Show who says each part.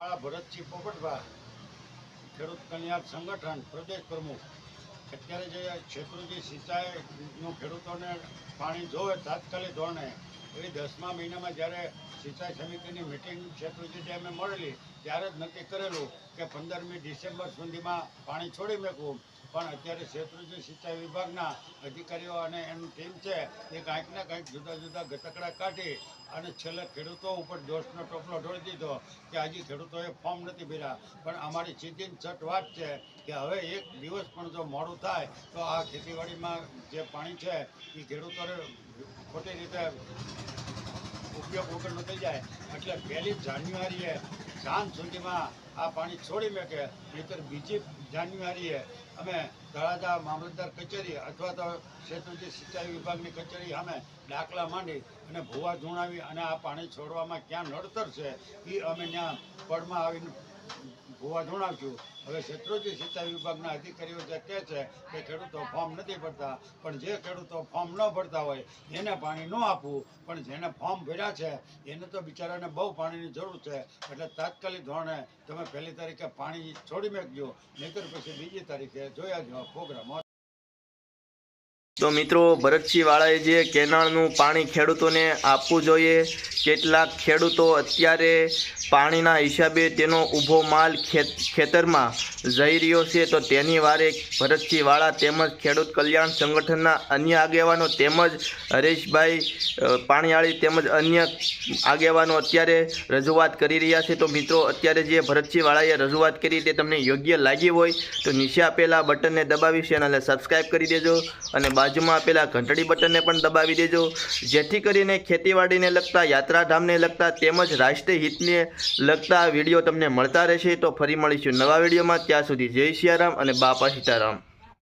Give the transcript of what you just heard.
Speaker 1: આ ભરતજી પોપટભા ખેડૂત કલ્યાણ સંગઠન પ્રદેશ પ્રમુખ. અત્યારે જે ક્ષેત્રોજી સિંચાઈનું ખેડૂતોને પાણી જોવે તાત્કાલિક ધોરણે એવી દસમા મહિનામાં જ્યારે સિંચાઈ સમિતિની મિટિંગ ક્ષેત્રોજી ડેમે મળેલી, ત્યારે જ નક્કી કરેલું કે પંદરમી ડિસેમ્બર સુધીમાં પાણી છોડી મેકવું. પણ અત્યારે શેત્રુજી સિંચાઈ વિભાગના અધિકારીઓ અને એનું ટીમ છે, એ કાંઈક ને કાંઈક જુદા જુદા ગતકડા કાઢી અને છેલ્લે ખેડૂતો ઉપર દોષનો ટોપલો ઢોળી દીધો કે હજી ખેડૂતોએ ફોર્મ નથી ભર્યા. પણ અમારી સીધી છઠ વાત છે કે હવે એક દિવસ પણ જો મોડું થાય, તો આ ખેતીવાડીમાં જે પાણી છે, એ ખેડૂતોને ખોટી રીતે ઉપયોગ વગરનું થઈ જાય. એટલે પહેલી જાન્યુઆરીએ સાંજ સુધીમાં આ પાણી છોડી મેકે નહીતર બીજી જાન્યુઆરીએ અમે તળાજા મામલતદાર કચેરી અથવા તો સેતુજી સિંચાઈ વિભાગની કચેરી અમે દાખલા માંડી અને ભૂવા ધૂણાવી અને આ પાણી છોડવામાં ક્યાં નડતર છે એ અમે ત્યાં પડમાં આવીને ભૂવા જણાવશું હવે શેત્રુજી સિંચાઈ વિભાગના અધિકારીઓ જે કહે છે કે ખેડૂતો ફોર્મ નથી ભરતા, પણ જે ખેડૂતો ફોર્મ ન ભરતા હોય એને પાણી ન આપવું. પણ જેને ફોર્મ ભર્યા છે, એને તો બિચારાને બહુ પાણીની જરૂર છે. એટલે તાત્કાલિક ધોરણે તમે પહેલી તારીખે પાણી છોડી મેકજો, નહીતર પછી બીજી તારીખે જોયા જવા પ્રોગ્રામ.
Speaker 2: તો મિત્રો, ભરતસિંહવાળાએ જે કેનાળનું પાણી ખેડૂતોને આપવું જોઈએ, કેટલાક ખેડૂતો અત્યારે પાણીના હિસાબે તેનો ઊભો માલ ખેત, ખેતરમાં જઈ રહ્યો છે. તો તેની વારે ભરતસિંહવાળા તેમજ ખેડૂત કલ્યાણ સંગઠનના અન્ય આગેવાનો તેમજ હરેશભાઈ પાણીવાળી તેમજ અન્ય આગેવાનો અત્યારે રજૂઆત કરી રહ્યા છે. તો મિત્રો, અત્યારે જે ભરતસિંહવાળાએ રજૂઆત કરી તે તમને યોગ્ય લાગી હોય તો નીચે આપેલા બટનને દબાવી ચેનલને સબસ્ક્રાઈબ કરી દેજો અને બાજુમાં આપેલા ઘંટડી બટનને પણ દબાવી દેજો. જેથી કરીને ખેતીવાડીને લગતા, યાત્રાધામને લગતા તેમજ રાષ્ટ્રીય હિતને લગતા વીડિયો તમને મળતા રહેશે. તો ફરી મળીશું નવા વિડીયોમાં. ત્યાં સુધી જય સિયારામ અને બાપા સીતારામ.